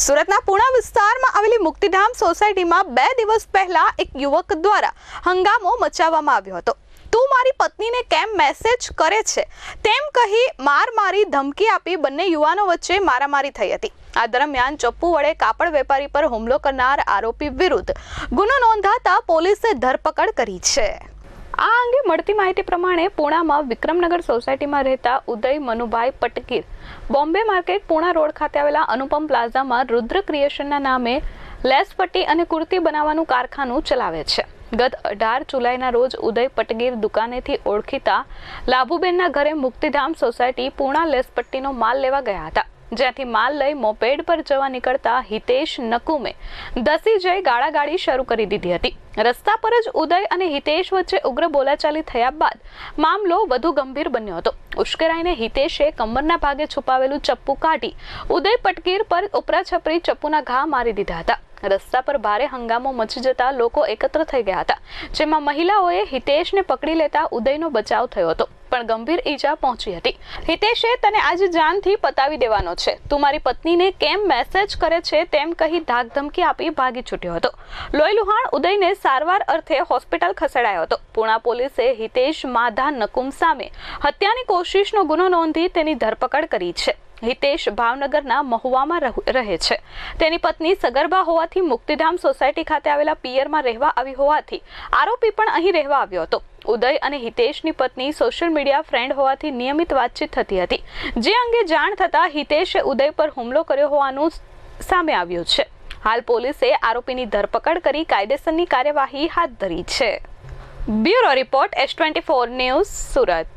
સુરતના પુણા વિસ્તારમાં આવેલી મુક્તિધામ સોસાયટીમાં બે દિવસ પહેલા એક યુવક દ્વારા હંગામો મચાવવામાં આવ્યો હતો. તું મારી પત્નીને કેમ મેસેજ કરે છે? તેમ કહી માર મારી ધમકી આપી બંને યુવાનો વચ્ચે મારામારી થઈ હતી. આ દરમિયાન ચપ્પુ વડે કાપડ વેપારી પર હુમલો કરનાર આરોપી વિરુદ્ધ ગુનો નોંધાતા પોલીસે ધરપકડ કરી છે. આ અંગે મળતી માહિતી પ્રમાણે પૂણામાં વિક્રમનગર સોસાયટીમાં રહેતા Uday Manubhai Patkir Bombay market Puna road ખાતે આવેલા અનુપમ પ્લાઝામાં રુદ્ર ક્રિએશનના નામે લેસ પટ્ટી અને કુર્તી બનાવવાનું કારખાનું ચલાવે છે. ગત અઢાર જુલાઈના રોજ ઉદય પટગીર દુકાનેથી ઓળખીતા લાભુબેનના ઘરે મુક્તિધામ સોસાયટી પૂણા લેસ પટ્ટીનો માલ લેવા ગયા હતા. જ્યાંથી માલ લઈ મોપેડ પર જવા નીકળતા હિતેશ નકુમે દસી જઈ ગાળાગાડી શરૂ કરી દીધી હતી. રસ્તા પર જ ઉદય અને હિતેશ વચ્ચે ઉગ્ર બોલાચાલી થયા બાદ મામલો વધુ ગંભીર બન્યો હતો. ઉશ્કેરાઈને હિતેશે કમરના ભાગે છુપાવેલું ચપ્પુ કાઢી ઉદય પટકીર પર ઉપરાછપરી ચપ્પુના ઘા મારી દીધા હતા. રસ્તા પર ભારે હંગામો મચી જતા લોકો એકત્ર થઈ ગયા હતા, જેમાં મહિલાઓએ હિતેશને પકડી લેતા ઉદયનો બચાવ થયો હતો. પણ ગંભીર ઈજા પહોંચી હતી. હિતેશે તને આજે જાનથી પતાવી દેવાનો છે. તું મારી પત્નીને કેમ મેસેજ કરે છે તેમ કહી ધાકધમકી આપી ભાગી છૂટ્યો હતો. લોહીલુહાણ ઉદયને સારવાર અર્થે હોસ્પિટલ ખસેડાયો હતો. પુણા પોલીસે હિતેશ માધા નકુમ સામે હત્યાની કોશિશનો ગુનો નોંધી તેની ધરપકડ કરી છે. હિતેશ ભાવનગરના મહુવામાં રહુ- છે. તેની પત્ની સગર્ભા હોવાથી મુક્તિધામ સોસાયટી ખાતે આવેલા પિયરમાં રહેવા આવી હોવાથી આરોપી પણ અહીં રહેવા આવ્યો હતો. ઉદય અને હિતેશની પત્ની સોશિયલ મીડિયા ફ્રેન્ડ હોવાથી નિયમિત વાતચીત થતી હતી. જે અંગે જાણ થતાં હિતેશે ઉદય પર હુમલો કર્યો હોવાનું સામે આવ્યું છે. હાલ પોલીસે આરોપીની ધરપકડ કરી કાયદેસરની કાર્યવાહી હાથ ધરી છે. Bureau report S twenty four news Surat.